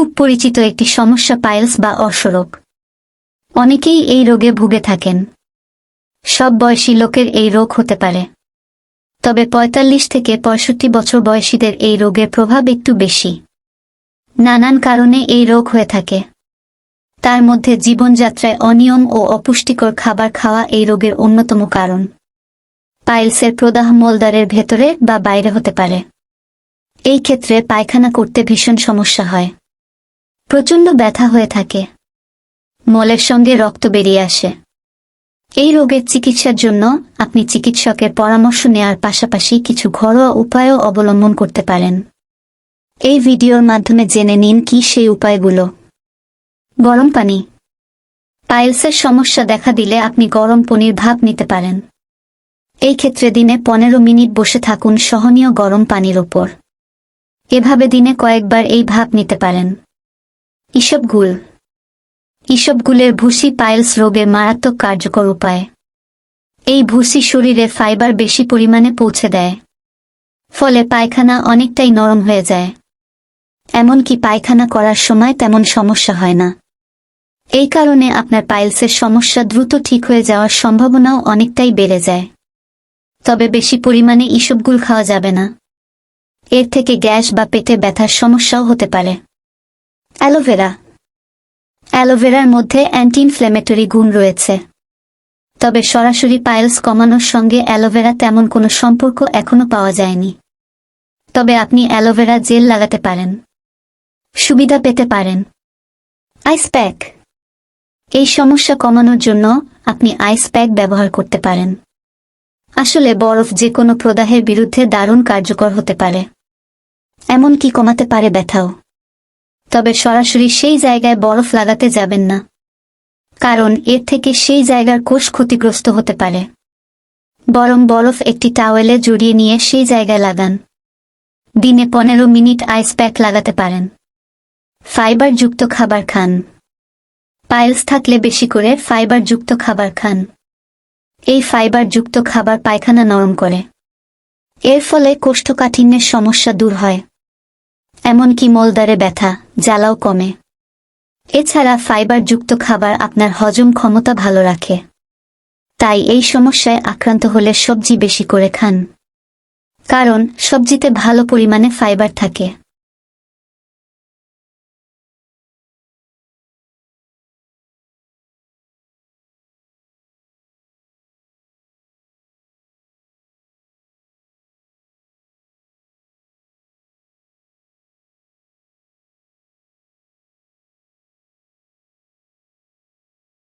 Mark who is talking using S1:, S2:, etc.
S1: খুব পরিচিত একটি সমস্যা পাইলস বা অসরোগ। অনেকেই এই রোগে ভুগে থাকেন। সব বয়সী লোকের এই রোগ হতে পারে। তবে ৪৫ থেকে পঁয়ষট্টি বছর বয়সীদের এই রোগের প্রভাব একটু বেশি। নানান কারণে এই রোগ হয়ে থাকে। তার মধ্যে জীবনযাত্রায় অনিয়ম ও অপুষ্টিকর খাবার খাওয়া এই রোগের অন্যতম কারণ। পাইলসের প্রদাহ মলদারের ভেতরে বা বাইরে হতে পারে। এই ক্ষেত্রে পায়খানা করতে ভীষণ সমস্যা হয়। প্রচণ্ড ব্যথা হয়ে থাকে। মলের সঙ্গে রক্ত বেরিয়ে আসে। এই রোগের চিকিৎসার জন্য আপনি চিকিৎসকের পরামর্শ নেওয়ার পাশাপাশি কিছু ঘরোয়া উপায়ও অবলম্বন করতে পারেন। এই ভিডিওর মাধ্যমে জেনে নিন কি সেই উপায়গুলো। গরম পানি। পাইলসের সমস্যা দেখা দিলে আপনি গরম পনির ভাপ নিতে পারেন। এই ক্ষেত্রে দিনে পনেরো মিনিট বসে থাকুন সহনীয় গরম পানির ওপর। এভাবে দিনে কয়েকবার এই ভাপ নিতে পারেন। ইসবগুল ইসবগুলের ভুসি পাইলস রোগের মারাত্মক কার্যকর উপায়। এই ভুসি শরীরে ফাইবার বেশি পরিমাণে পৌঁছে দেয়। ফলে পায়খানা অনেকটাই নরম হয়ে যায়। এমনকি পায়খানা করার সময় তেমন সমস্যা হয় না। এই কারণে আপনার পাইলসের সমস্যা দ্রুত ঠিক হয়ে যাওয়ার সম্ভাবনাও অনেকটাই বেড়ে যায়। তবে বেশি পরিমাণে ইসবগুল খাওয়া যাবে না। এর থেকে গ্যাস বা পেটে ব্যথার সমস্যাও হতে পারে। অ্যালোভেরা। অ্যালোভেরার মধ্যে অ্যান্টি ইনফ্ল্যামেটরি গুণ রয়েছে। তবে সরাসরি পাইলস কমানোর সঙ্গে অ্যালোভেরা তেমন কোনো সম্পর্ক এখনও পাওয়া যায়নি। তবে আপনি অ্যালোভেরা জেল লাগাতে পারেন। সুবিধা পেতে পারেন। Ice pack. এই সমস্যা কমানোর জন্য আপনি আইস প্যাক ব্যবহার করতে পারেন। আসলে বরফ যে কোনো প্রদাহের বিরুদ্ধে দারুণ কার্যকর হতে পারে। এমনকি কমাতে পারে ব্যথাও। তবে সরাসরি সেই জায়গায় বরফ লাগাতে যাবেন না। কারণ এর থেকে সেই জায়গার কোষ ক্ষতিগ্রস্ত হতে পারে। বরং বরফ একটি টাওয়েলে জড়িয়ে নিয়ে সেই জায়গায় লাগান। দিনে পনেরো মিনিট আইস প্যাক লাগাতে পারেন। ফাইবার যুক্ত খাবার খান। পাইলস থাকলে বেশি করে ফাইবার যুক্ত খাবার খান। এই ফাইবার যুক্ত খাবার পায়খানা নরম করে। এর ফলে কোষ্ঠকাঠিন্যের সমস্যা দূর হয়। এমনকি মলদারে ব্যথা। জ্বালাও কমে। এছাড়া ফাইবার যুক্ত খাবার আপনার হজম ক্ষমতা ভালো রাখে। তাই এই সমস্যায় আক্রান্ত হলে সবজি বেশি করে খান। কারণ সবজিতে ভালো পরিমাণে ফাইবার থাকে।